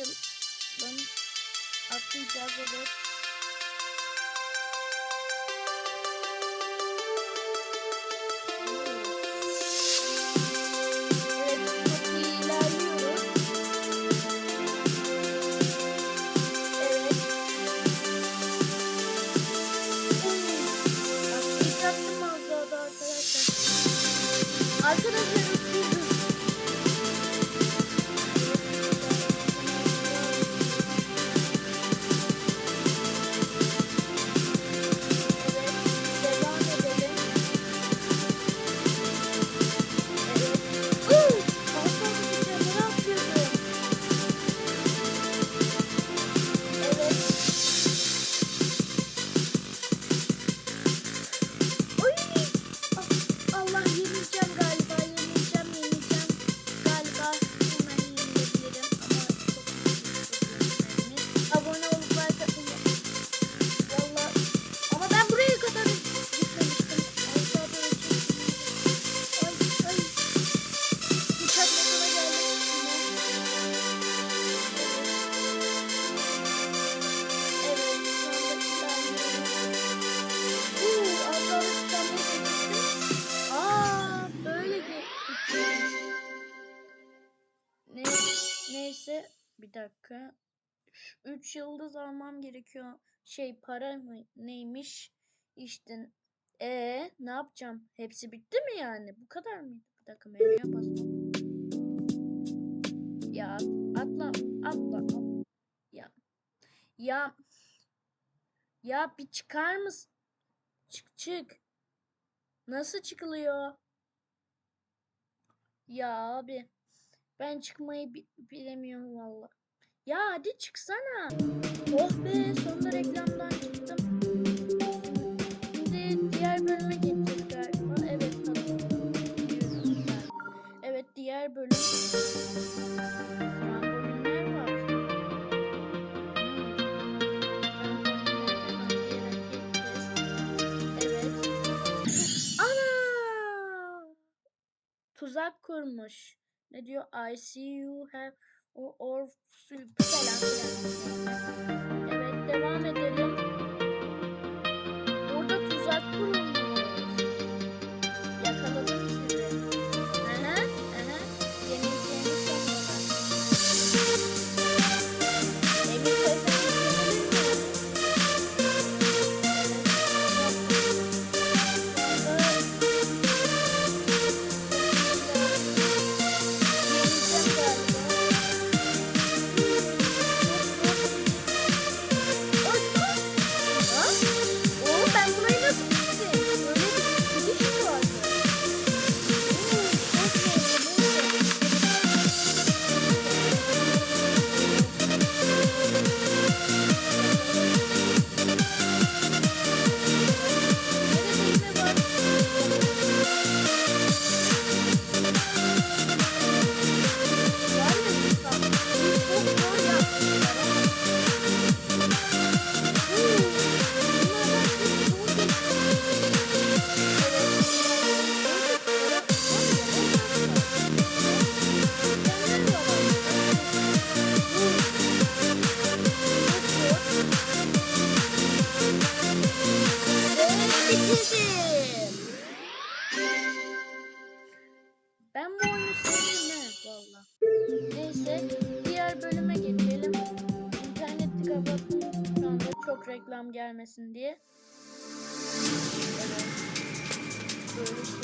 atlayalım. Atlayacağız evet. Evet, neyse, bir dakika. 3 yıldız almam gerekiyor. Şey para mı neymiş? İşte e ne yapacağım? Hepsi bitti mi yani? Bu kadar mıydı? Bir dakika menüye basmam. Ya atla atla. at- Ya ya ya bir çıkar mısın? Çık çık. Nasıl çıkılıyor? Ya abi ben çıkmayı bi- bilemiyorum valla. Ya hadi çıksana. Oh be sonunda reklamdan çıktım. Şimdi diğer bölüme geçeceğiz galiba. Evet tamam. Evet diğer bölüm. Tuzak kurmuş. Ne diyor? I see you have or, or falan. Evet devam edelim. Orada tuzak kurulmuş. Gelmesin diye. Evet. Böyle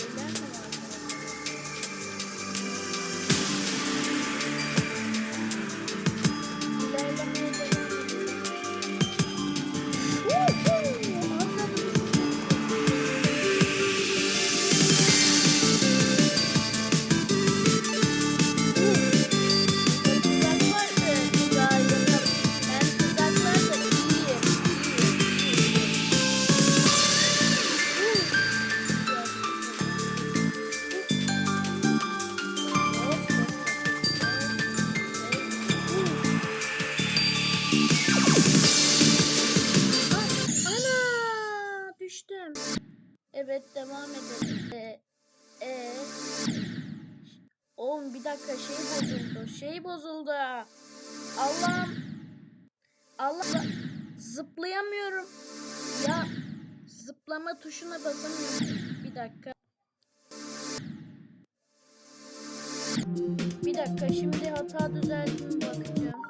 dakika şey bozuldu. Şey bozuldu. Allah'ım. Allah zıplayamıyorum. Ya zıplama tuşuna basamıyorum. Bir dakika. Bir dakika şimdi hata düzeltimi bakacağım.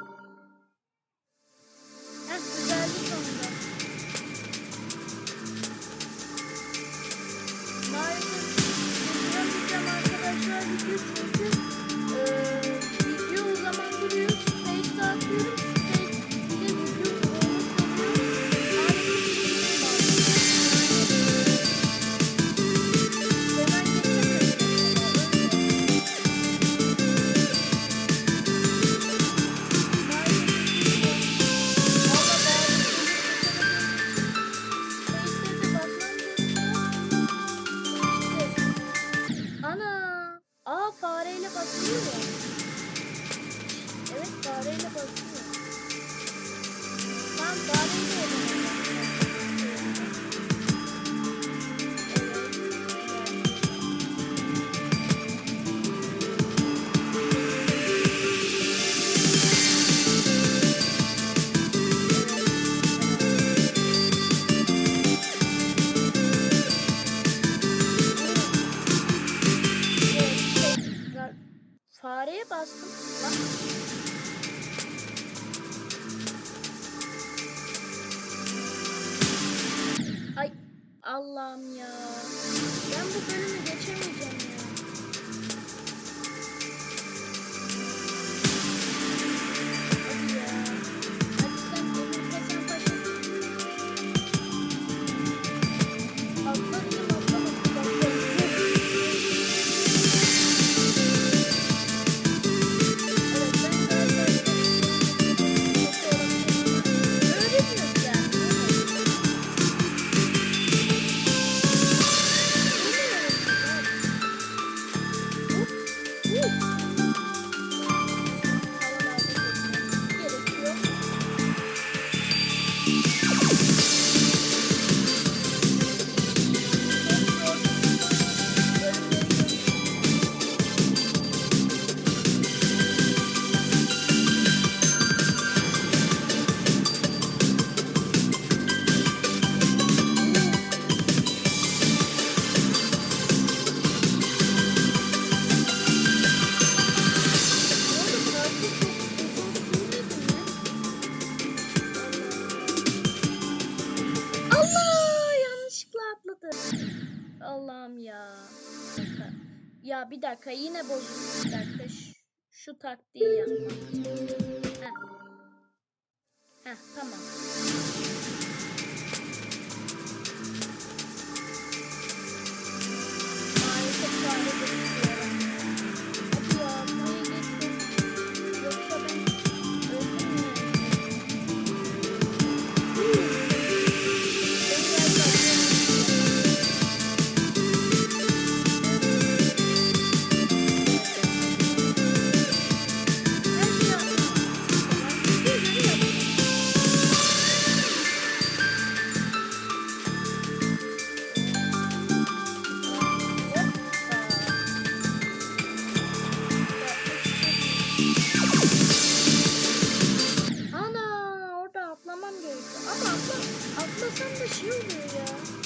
Allah'ım ya. Ben bu bölümü ya. Ya bir dakika yine bozuldu. Bir dakika şu, şu taktiği yapma. Heh. Heh tamam. Harika, harika. It's you, Maria.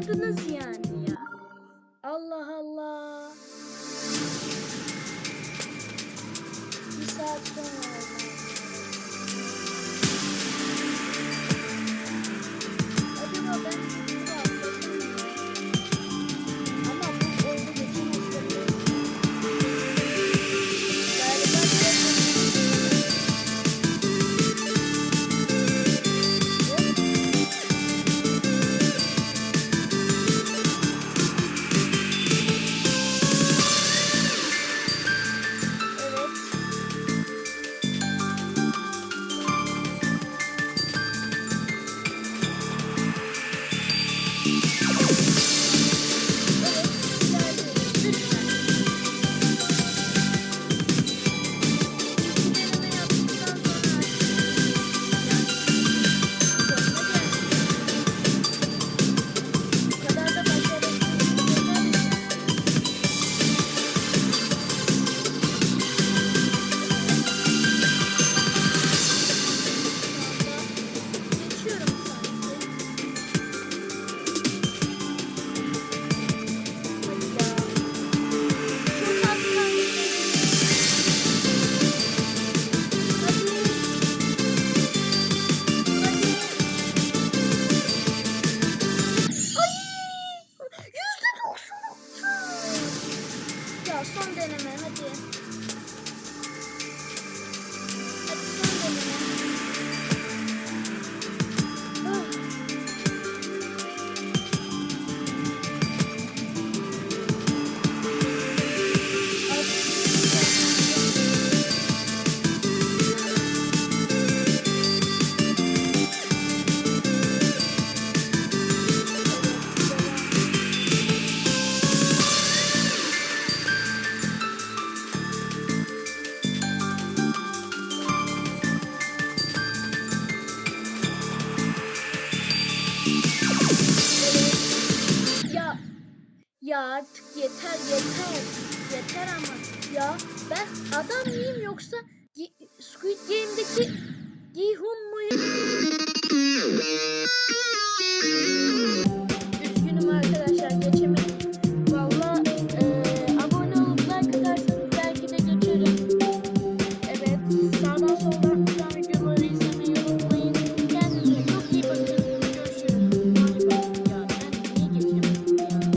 oynadınız yani ya. Allah Allah. Bir saat sonra. yeter ama. Ya ben adam mıyım yoksa Squid Game'deki Gihun muyum? Üzgünüm arkadaşlar.